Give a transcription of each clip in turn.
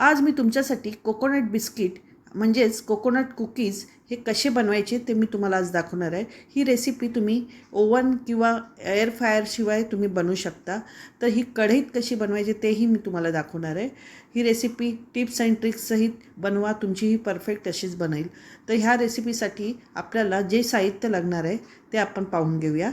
आज मी तुमच्यासाठी कोकोनट बिस्किट म्हणजेच कोकोनट कुकीज हे कसे बनवायचे ते मी तुम्हाला आज दाखवणार आहे. ही रेसिपी तुम्ही ओवन किंवा एअर फायरशिवाय तुम्ही बनवू शकता. तर ही कढईत कशी बनवायची तेही मी तुम्हाला दाखवणार आहे. ही रेसिपी टिप्स अँड ट्रिक्ससहित बनवा तुमची ही परफेक्ट अशीच बनेल. तर ह्या रेसिपीसाठी आपल्याला जे साहित्य लागणार आहे ते आपण पाहून घेऊया.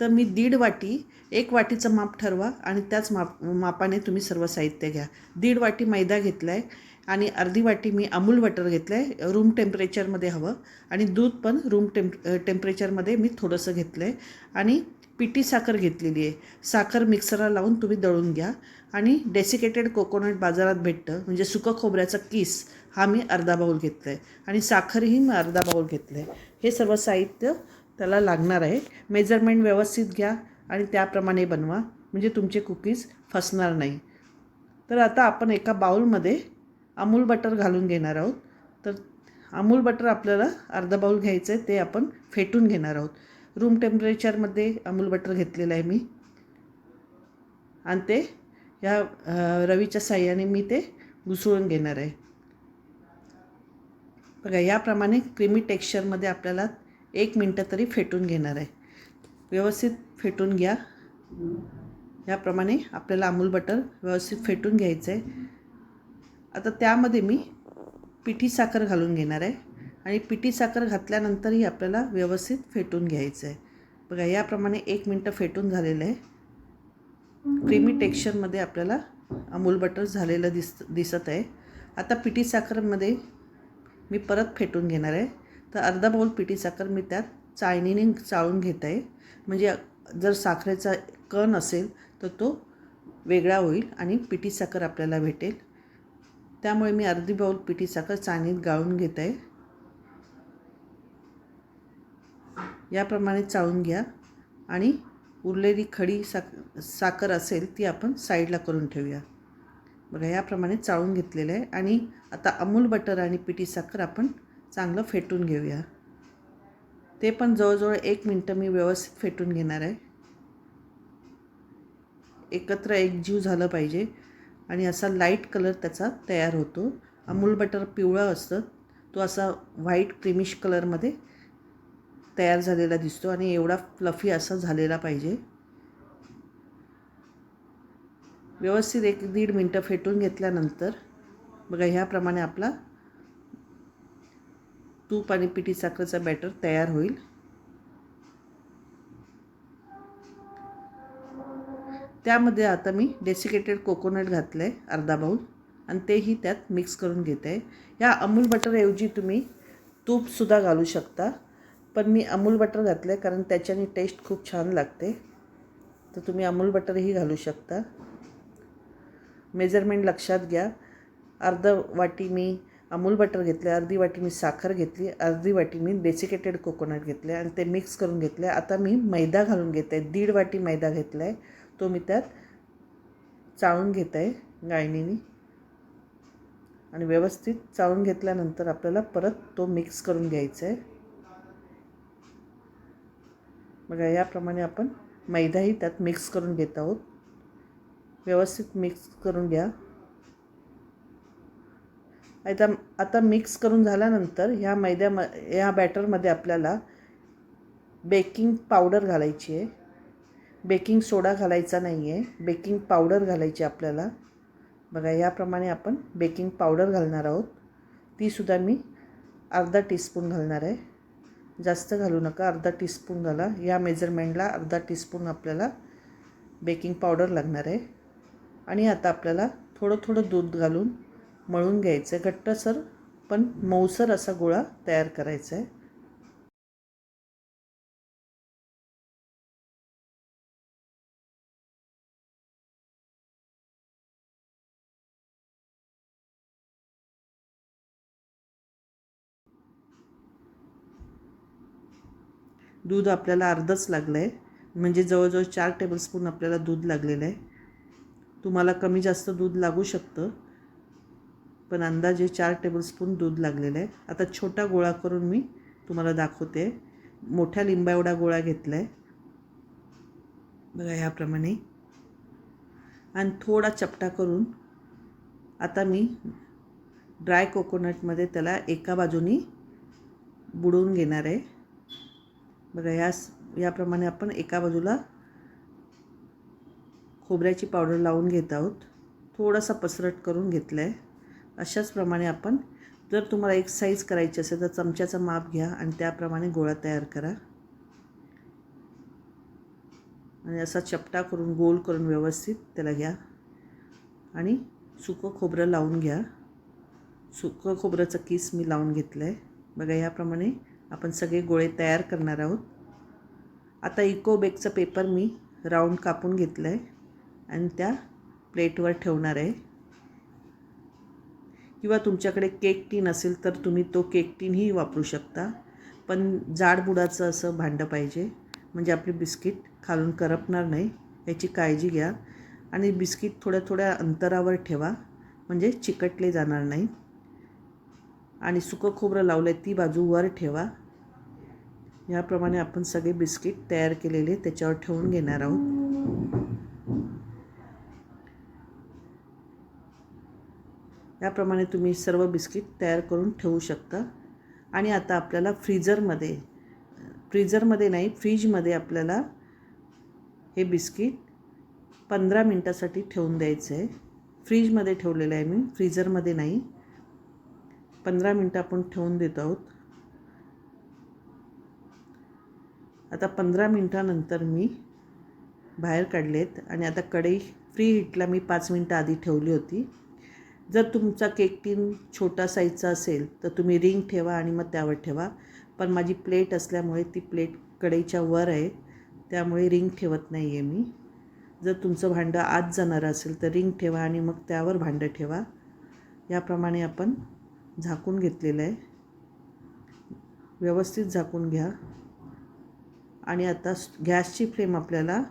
तर मी दीड वाटी एक वाटीचं माप ठरवा आणि त्याच माप मापाने तुम्ही सर्व साहित्य घ्या. दीड वाटी मैदा घेतला आहे आणि अर्धी वाटी मी अमूल बटर घेतलं आहे रूम टेम्परेचरमध्ये हवं. आणि दूध पण रूम टेम्प टेम्परेचरमध्ये मी थोडंसं घेतलं आहे आणि पिटी साखर घेतलेली आहे. साखर मिक्सरला लावून तुम्ही दळून घ्या. आणि डेसिकेटेड कोकोनट बाजारात भेटतं म्हणजे सुकं खोबऱ्याचा किस हा मी अर्धा बाऊल घेतला आहे आणि साखरही मी अर्धा बाऊल घेतलं आहे हे सर्व साहित्य त्याला लागणार आहे. मेजरमेंट व्यवस्थित घ्या आणि त्याप्रमाणे बनवा. म्हणजे तुमचे कुकीज फसणार नाही. तर आता आपण एका बाऊलमध्ये अमूल बटर घालून घेणार आहोत. तर अमूल बटर आपल्याला अर्धा बाऊल घ्यायचं आहे ते आपण फेटून घेणार आहोत. रूम टेम्परेचरमध्ये अमूल बटर घेतलेलं आहे मी. आणि ते या रवीच्या साह्याने मी ते घुसळून घेणार आहे. बघा याप्रमाणे क्रीमी टेक्स्चरमध्ये आपल्याला एक मिनटं तरी फेटून घेणार आहे. व्यवस्थित फेटून घ्या. याप्रमाणे आपल्याला अमूल बटर व्यवस्थित फेटून घ्यायचं आहे आता त्यामध्ये मी पिठी साखर घालून घेणार आहे. आणि पिठी साखर घातल्यानंतरही आपल्याला व्यवस्थित फेटून घ्यायचं आहे बघा याप्रमाणे एक मिनटं फेटून झालेलं आहे. क्रीमी टेक्स्चरमध्ये आपल्याला अमूल बटर झालेलं दिस दिसत आहे. आता पिठी साखरमध्ये मी परत फेटून घेणार आहे. तर अर्धा बाऊल पिठी साखर मी त्यात चाळणीने चाळून घेत. आहे म्हणजे जर साखरेचा कण असेल तर तो वेगळा होईल आणि पिठी साखर आपल्याला भेटेल. त्यामुळे मी अर्धी बाऊल पिठी साखर चाळणीत गाळून घेत. आहे याप्रमाणे चाळून घ्या. आणि उरलेली खडी साक साखर असेल ती आपण साईडला करून ठेवूया. बघा याप्रमाणे चाळून घेतलेलं आहे. आणि आता अमूल बटर आणि पिठी साखर आपण चांगलं फेटून घेऊया. ते पण जवळजवळ एक मिनटं मी व्यवस्थित फेटून घेणार आहे. एकत्र एकजीव झालं पाहिजे आणि असा लाइट कलर त्याचा तयार होतो. अमूल बटर पिवळं असतं. तो असा व्हाईट क्रिमिश कलरमध्ये तयार झालेला दिसतो आणि एवढा फ्लफी असा झालेला पाहिजे. व्यवस्थित एक दीड मिनटं फेटून घेतल्यानंतर बघा ह्याप्रमाणे आपला तूप आणि पिठी साखरेचा बॅटर तयार होईल. त्यामध्ये आता मी डेसिकेटेड कोकोनट घातलं आहे अर्धा बाऊल आणि तेही त्यात मिक्स करून घेत. आहे ह्या अमूल बटरऐवजी तुम्ही तूपसुद्धा घालू शकता पण मी अमूल बटर घातलं आहे कारण त्याच्याने टेस्ट खूप छान लागते. तर तुम्ही अमूल बटरही घालू शकता. मेजरमेंट लक्षात घ्या. अर्ध वाटी मी अमूल बटर घेतलं अर्धी वाटी मी साखर घेतली अर्धी वाटी मी डेसिकेटेड कोकोनट घेतले आणि ते मिक्स करून घेतले आता मी मैदा घालून घेते आहे दीड वाटी मैदा घेतला आहे तो मी त्यात चाळून घेत आहे गाळणीने आणि व्यवस्थित चाळून घेतल्यानंतर आपल्याला परत तो मिक्स करून घ्यायचा आहे बघा याप्रमाणे आपण मैदाही त्यात मिक्स करून घेत आहोत. व्यवस्थित मिक्स करून घ्या. आता आता मिक्स करून झाल्यानंतर ह्या मैद्याम ह्या बॅटरमध्ये आपल्याला बेकिंग पावडर घालायची आहे. बेकिंग सोडा घालायचा नाही आहे बेकिंग पावडर घालायची आपल्याला. बघा याप्रमाणे आपण बेकिंग पावडर घालणार आहोत. तीसुद्धा मी अर्धा टीस्पून घालणार आहे. जास्त घालू नका. अर्धा टीस्पून घाला. या मेजरमेंटला अर्धा टीस्पून आपल्याला बेकिंग पावडर लागणार आहे. आणि आता आपल्याला थोडं थोडं दूध घालून मळून घ्यायचं आहे घट्टसर पण मऊसर असा गोळा तयार करायचा आहे. दूध आपल्याला अर्धच लागलं आहे म्हणजे जवळजवळ चार टेबलस्पून आपल्याला दूध लागलेलं आहे. तुम्हाला कमी जास्त दूध लागू शकतं. पण अंदाजे चार टेबलस्पून दूध लागलेलं आहे. आता छोटा गोळा करून मी तुम्हाला दाखवते. मोठ्या लिंबा एवढा गोळा घेतला आहे बघा ह्याप्रमाणे. आणि थोडा चपटा करून आता मी ड्राय कोकोनटमध्ये त्याला एका बाजूनी बुडवून घेणार आहे. बघा या याप्रमाणे आपण एका बाजूला खोबऱ्याची पावडर लावून घेत आहोत. थोडासा पसरट करून घेतला आहे अशाच प्रमाणे आपण जर तुम्हाला एक साईज करायची असेल तर चमच्याचा माप घ्या आणि त्याप्रमाणे गोळा तयार करा. आणि असा चपटा करून गोल करून व्यवस्थित त्याला घ्या. आणि सुकं खोबरं लावून घ्या. सुकं खोबऱ्याचं किस मी लावून घेतलं आहे बघा याप्रमाणे आपण सगळे गोळे तयार करणार आहोत. आता इकोबेकचं पेपर मी राऊंड कापून घेतलं आहे आणि त्या प्लेटवर ठेवणार आहे. किंवा तुमच्याकडे केक टीन असेल तर तुम्ही तो केक टीनही वापरू शकता. पण जाडबुडाचं असं भांडं पाहिजे. म्हणजे आपली बिस्किट खालून करपणार नाही याची काळजी घ्या. आणि बिस्किट थोड्या थोड्या अंतरावर ठेवा. म्हणजे चिकटले जाणार नाही. आणि सुकं खोबरं लावलं आहे ती बाजू वर ठेवा. याप्रमाणे आपण सगळे बिस्किट तयार केलेले त्याच्यावर ठेवून घेणार आहोत. याप्रमाणे तुम्ही सर्व बिस्किट तयार करून ठेवू शकता. आणि आता आपल्याला फ्रीजरमध्ये फ्रीजरमध्ये नाही फ्रीजमध्ये आपल्याला हे बिस्किट पंधरा मिनटासाठी ठेवून द्यायचं आहे. फ्रीजमध्ये ठेवलेलं आहे मी फ्रीजरमध्ये नाही. पंधरा मिनटं आपण ठेवून देत आहोत. आता पंधरा मिनटानंतर मी बाहेर काढलेत. आणि आता कढई फ्री हिटला मी पाच मिनटं आधी ठेवली होती. जर तुमचा केक टीन छोटा साईजचा असेल तर तुम्ही रिंग ठेवा आणि मग त्यावर ठेवा. पण माझी प्लेट असल्यामुळे ती प्लेट कढईच्या वर आहे. त्यामुळे रिंग ठेवत नाही आहे मी. जर तुमचं भांडं आत जाणारं असेल तर रिंग ठेवा आणि मग त्यावर भांडं ठेवा. याप्रमाणे आपण झाकून घेतलेलं आहे. व्यवस्थित झाकून घ्या. आणि आता गॅसची फ्लेम आपल्याला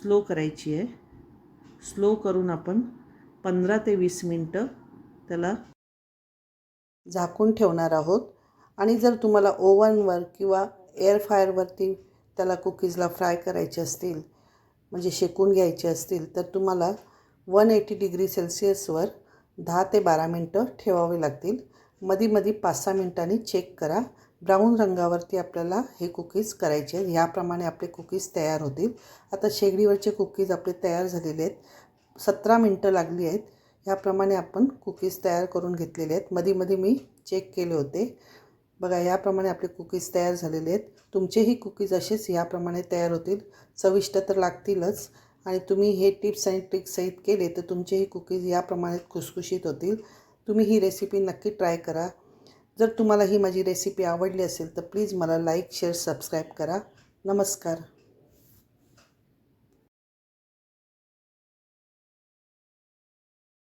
स्लो करायची आहे. स्लो करून आपण पंधरा ते वीस मिनटं त्याला झाकून ठेवणार आहोत. आणि जर तुम्हाला ओव्हनवर किंवा एअर फायरवरती त्याला कुकीजला फ्राय करायचे असतील म्हणजे शेकून घ्यायचे असतील तर तुम्हाला वन एटी डिग्री सेल्सिअसवर दहा ते बारा मिनटं ठेवावे लागतील. मधी मधी पाच सहा मिनटांनी चेक करा. ब्राऊन रंगावरती आपल्याला हे कुकीज करायचे आहेत. ह्याप्रमाणे आपले कुकीज तयार होतील. आता शेगडीवरचे कुकीज आपले तयार झालेले आहेत. सतरा मिनटं लागली आहेत. ह्याप्रमाणे आपण कुकीज तयार करून घेतलेले आहेत. मध्ये मध्ये मी चेक केले होते. बघा याप्रमाणे आपले कुकीज तयार झालेले आहेत. तुमचेही कुकीज असेच याप्रमाणे तयार होतील. चविष्ट तर लागतीलच. आणि तुम्ही हे टिप्स आणि ट्रिक्स सहित केले तर तुमचेही कुकीज याप्रमाणे खुसखुशीत होतील. तुम्ही ही रेसिपी नक्की ट्राय करा. जर तुम्हाला ही माझी रेसिपी आवडली असेल तर प्लीज मला लाईक शेअर सबस्क्राईब करा. नमस्कार.